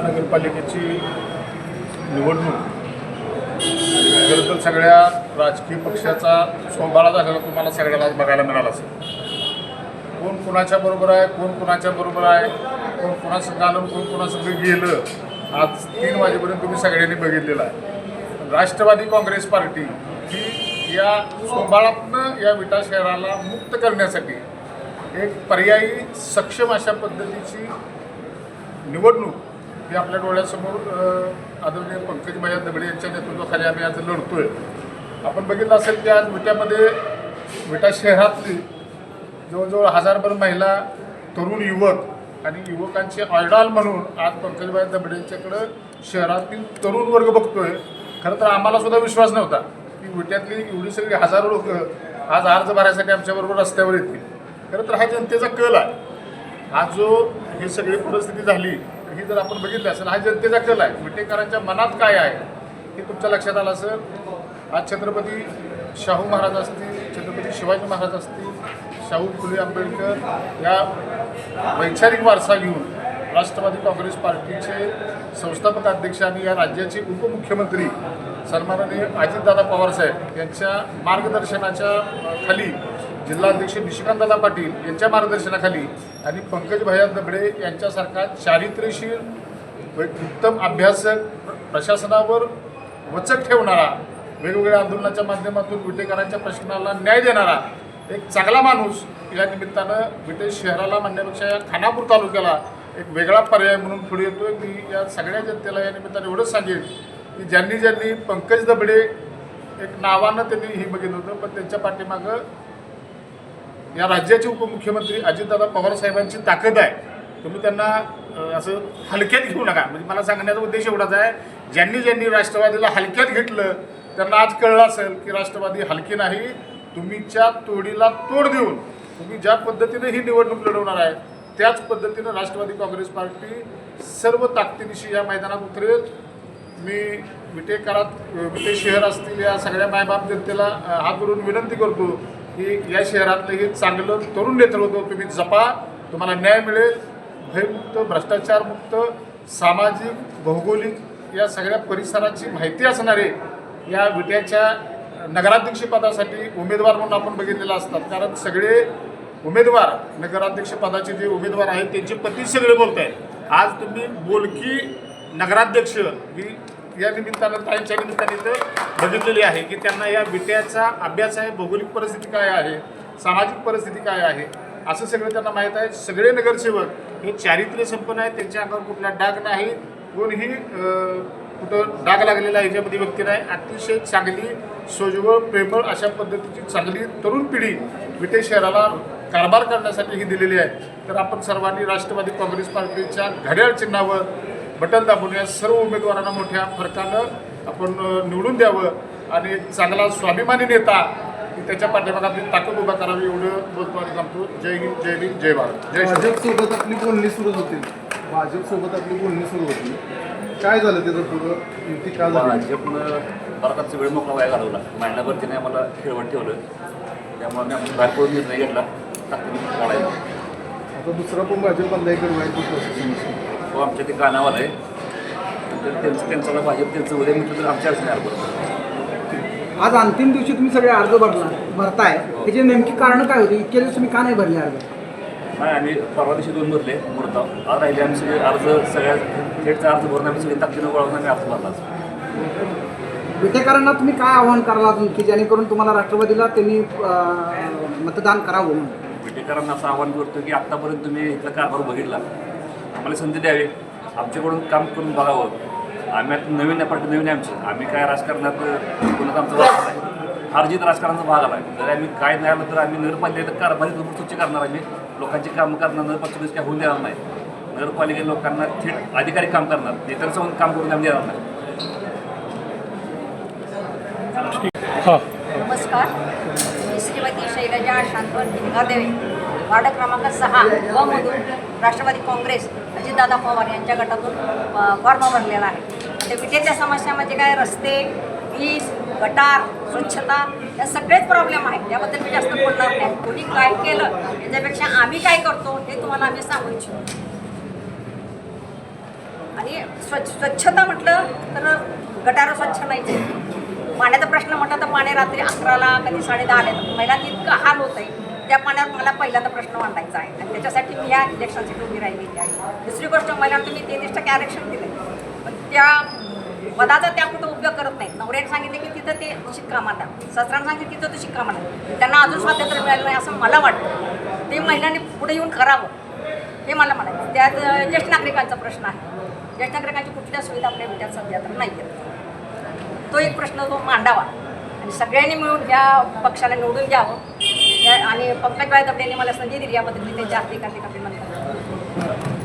महानगरपालिकेची नगरपालिकेची निवडणूक खरं तर सगळ्या राजकीय पक्षाचा सोबाळा झालेला तुम्हाला सगळ्याला बघायला मिळाला असेल. कोण कुणाच्या बरोबर आहे कोण कुणाच्या बरोबर आहे कोण कुणासंग आलं कोण कुणासंग गेलं आज तीन वाजेपर्यंत तुम्ही सगळ्यांनी बघितलेलं आहे. राष्ट्रवादी काँग्रेस पार्टी ही या सोबाळातनं या विटा शहराला मुक्त करण्यासाठी एक पर्यायी सक्षम अशा पद्धतीची निवडणूक हे आपल्या डोळ्यासमोर आदरणीय पंकज भैया दगडे यांच्या नेतृत्वाखाली आम्ही आज लढतोय. आपण बघितलं असेल की आज विट्यामध्ये विटा शहरातली जवळजवळ हजारभर महिला तरुण युवक आणि युवकांचे आयडॉल म्हणून आज पंकजभाई दबडे यांच्याकडं शहरातील तरुण वर्ग बघतोय. खरं तर आम्हाला सुद्धा विश्वास नव्हता की विट्यातली एवढी सगळी हजारो लोक आज अर्ज भरायसाठी आमच्याबरोबर रस्त्यावर येतील. खरं तर हा जनतेचा कल आहे. आज जो ही सगळी परिस्थिती झाली ही जर आपण बघितली असेल हा जनतेचा कल आहे. विटेकरांच्या मनात काय आहे हे तुमच्या लक्षात आलं असेल? आज छत्रपती शाहू महाराज असतील छत्रपती शिवाजी महाराज असतील शाहू फुले आंबेडकर या वैचारिक वारसा घेऊन राष्ट्रवादी काँग्रेस पार्टीचे संस्थापक अध्यक्ष आणि या राज्याचे उपमुख्यमंत्री सन्माननीय अजितदादा पवारसाहेब यांच्या मार्गदर्शनाच्या खाली जिल्हाध्यक्ष निशिकांतदादा पाटील यांच्या मार्गदर्शनाखाली आणि पंकज भैया दबडे यांच्यासारखा चारित्र्यशील उत्तम अभ्यासक प्रशासनावर वचक ठेवणारा वेगवेगळ्या आंदोलनाच्या माध्यमातून विटेकरांच्या प्रश्नाला न्याय देणारा एक चांगला माणूस या निमित्तानं विटे शहराला म्हणण्यापेक्षा या खानापूर तालुक्याला एक वेगळा पर्याय म्हणून पुढे येतोय. मी या सगळ्या जनतेला या निमित्तानं एवढंच सांगेन की ज्यांनी ज्यांनी पंकज दबडे एक नावानं त्यांनी हे बघितलं होतं पण त्यांच्या पाठीमागं या राज्याचे उपमुख्यमंत्री अजितदादा पवार साहेबांची ताकद आहे. तुम्ही त्यांना असं हलक्यात घेऊ नका. म्हणजे मला सांगण्याचा उद्देश एवढाच आहे ज्यांनी ज्यांनी राष्ट्रवादीला हलक्यात घेतलं त्यांना आज कळलं असेल की राष्ट्रवादी हलकी नाही तुम्हीच्या तोडीला तोड देऊन तुम्ही ज्या पद्धतीने ही निवडणूक लढवणार आहे त्याच पद्धतीनं राष्ट्रवादी काँग्रेस पार्टी सर्व ताकदीनिशी या मैदानात उतरेल. मी विटेकरात विटे शहर असतील या सगळ्या मायबाप जनतेला हात करून विनंती करतो की या शहरातलं हे चांगलं तरुण नेतृत्व तुम्ही जपा तुम्हाला न्याय मिळेल. भयमुक्त भ्रष्टाचारमुक्त सामाजिक भौगोलिक या सगळ्या परिसराची माहिती असणारे या विट्याच्या नगराध्यक्षपदासाठी उमेदवार म्हणून आपण बघितलेलं असतात. कारण सगळे उमेदवार नगराध्यक्षपदाचे जे उमेदवार आहेत त्यांचे पती सगळे बोलत आहेत आज तुम्ही बोलकी नगराध्यक्ष ही या निमित्तानं ताईंच्या निमित्ताने इथं बघितलेली आहे की त्यांना या विट्याचा अभ्यास आहे भौगोलिक परिस्थिती काय आहे सामाजिक परिस्थिती काय आहे असं सगळं त्यांना माहीत आहे. सगळे नगरसेवक हे चारित्र्य संपन्न आहेत त्यांच्या अंगावर कुठला डाग नाही कोणीही कुठं डाग लागलेला याच्यामध्ये व्यक्ती नाही. अतिशय चांगली सोजवळ प्रेमळ अशा पद्धतीची चांगली तरुण पिढी विटे शहराला कारभार करण्यासाठी ही दिलेली आहे. तर आपण सर्वांनी राष्ट्रवादी काँग्रेस पार्टीच्या घड्याळ चिन्हावर बटन दाबून या सर्व उमेदवारांना मोठ्या फरकानं आपण निवडून द्यावं आणि एक चांगला स्वाभिमानी नेता की त्याच्या पाठीमागे आपली ताकद उभा करावी एवढं बोलतो आणि सांगतो. जय हिंद जय भीम जय भारत. जय भाजपसोबत आपली बोलणी सुरू होती. भाजपसोबत आपली बोलणी सुरू होती. काय झालं त्याचं पुढं? युती का झाली? भाजपनं भारताचा वेळ मोकळा वाया घालवला. महिन्याभरतीने आम्हाला खेळवत ठेवलं. त्यामुळे आम्ही बाहेर पडून निर्णय घेतला. ताकदीने काढायला. आता दुसरा पण भाजप आमदार इकडे व्हायची प्रोसेस तो आमच्या ते कानावर आहे. तर त्यांचं त्यांचं भाजप त्यांचं उद्या म्हटलं तर आमच्या अडचणी बरोबर आज अंतिम दिवशी तुम्ही सगळे अर्ज भरला भरताय. त्याचे नेमकी कारण काय होती? इतके दिवस तुम्ही का नाही भरले अर्ज? नाही आम्ही परवा दिवशी दोन भरले मुहूर्ताव आज राहिले आम्ही सगळे अर्ज सगळ्या थेटचा अर्ज भरून आम्ही सगळे ताकदीनं वळवून आम्ही अर्ज भरला विटेकरांना तुम्ही काय आव्हान कराल अजून? की जेणेकरून तुम्हाला राष्ट्रवादीला त्यांनी मतदान करावं म्हणून? विटेकरांना असं आवाहन करतो की आत्तापर्यंत तुम्ही इथला कारभार बघितला. आम्हाला संधी द्यावी. आमच्याकडून काम करून बघावं. आम्ही आता नवीन आहे पार्टी नवीन आहे आमची. आम्ही काय राजकारणात कोणाचा आमचा भाग नाही. हारजीत राजकारणाचा भाग आला जर आम्ही काय नाही आलं तर आम्ही नगरपालिकेत कारभारी स्वच्छ करणार आम्ही. लोकांची कामं करणार नगरपालिकेत काय होऊन देणार नाही. नगरपालिकेत लोकांना थेट अधिकारी काम करणार. नेत्यांसोबत काम करून आम्ही देणार नाही. नमस्कार. मी श्रीमती शैलजा शांतवन भिंगादेवी वार्ड क्रमांक सहा व मधून राष्ट्रवादी काँग्रेस अजितदादा पवार यांच्या गटातून फॉर्म भरलेला आहे. ते विटेच्या समस्या म्हणजे काय? रस्ते वीज गटार स्वच्छता या सगळेच प्रॉब्लेम आहेत. त्याबद्दल मी जास्त बोलणार नाही. कोणी काय केलं याच्यापेक्षा आम्ही काय करतो हे तुम्हाला आम्ही सांगू इच्छितो. आणि स्वच्छ स्वच्छता म्हटलं तर गटारं स्वच्छ नाही पाण्याचा प्रश्न म्हटलं तर पाणी रात्री अकराला कधी साडे दहाला येतं इतकं हाल होत आहे त्या पाण्यावर मला पहिल्यांदा प्रश्न मांडायचा आहे. आणि त्याच्यासाठी मी या इलेक्शनसाठी उभी राहिलेली आहे. दुसरी गोष्ट मला तुम्ही तेहतीस टक्के आरक्षण दिलं पण त्या पदाचा त्या कुठं उपयोग करत नाहीत. नवऱ्याने सांगितलं की तिथं ते शिक्का मांडा ससऱ्यानं सांगितलं तिथं तो शिक्का मांडा त्यांना अजून स्वातंत्र्य मिळालं नाही असं मला वाटतं. ते महिलांनी पुढे येऊन करावं. हे मला म्हणायचं. त्यात ज्येष्ठ नागरिकांचा प्रश्न आहे. ज्येष्ठ नागरिकांची कुठल्या सुविधा आपल्या विचार सध्या तर नाही आहेत तो एक प्रश्न तो मांडावा. आणि सगळ्यांनी मिळून या पक्षाला निवडून घ्यावं आणि पंकज भाई दबडेने मला संधी दिली याबद्दल मी त्यांच्या हार्दिक हार्दिक अभिमान करतो.